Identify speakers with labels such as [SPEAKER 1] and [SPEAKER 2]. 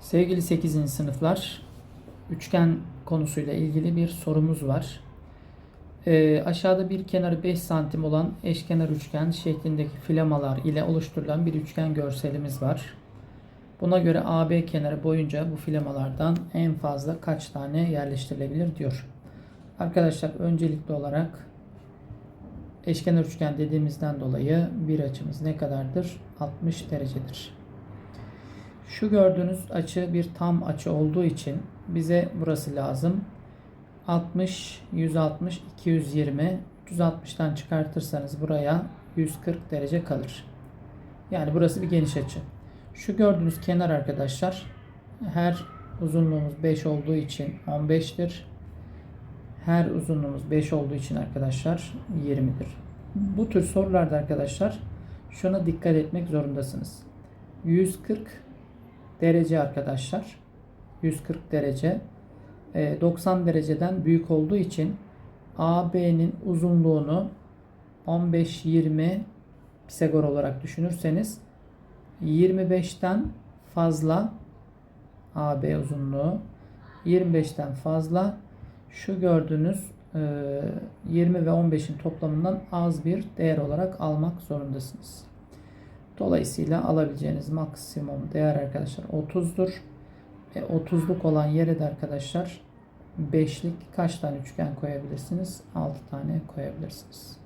[SPEAKER 1] Sevgili 8. sınıflar, üçgen konusuyla ilgili bir sorumuz var. Ee, aşağıda bir kenarı 5 santim olan eşkenar üçgen şeklindeki flamalar ile oluşturulan bir üçgen görselimiz var. Buna göre AB kenarı boyunca bu flamalardan en fazla kaç tane yerleştirilebilir diyor. Arkadaşlar öncelikli olarak eşkenar üçgen dediğimizden dolayı bir açımız ne kadardır? 60 derecedir. Şu gördüğünüz açı bir tam açı olduğu için bize burası lazım. 60, 160, 220. 360'tan çıkartırsanız buraya 140 derece kalır. Yani burası bir geniş açı. Şu gördüğünüz kenar arkadaşlar her uzunluğumuz 5 olduğu için 15'tir. Her uzunluğumuz 5 olduğu için arkadaşlar 20'dir. Bu tür sorularda arkadaşlar şuna dikkat etmek zorundasınız. 140 derece arkadaşlar. 140 derece. E, 90 dereceden büyük olduğu için AB'nin uzunluğunu 15-20 Pisagor olarak düşünürseniz 25'ten fazla AB uzunluğu 25'ten fazla şu gördüğünüz e, 20 ve 15'in toplamından az bir değer olarak almak zorundasınız. Dolayısıyla alabileceğiniz maksimum değer arkadaşlar 30'dur. E, 30'luk olan yere de arkadaşlar 5'lik kaç tane üçgen koyabilirsiniz? 6 tane koyabilirsiniz.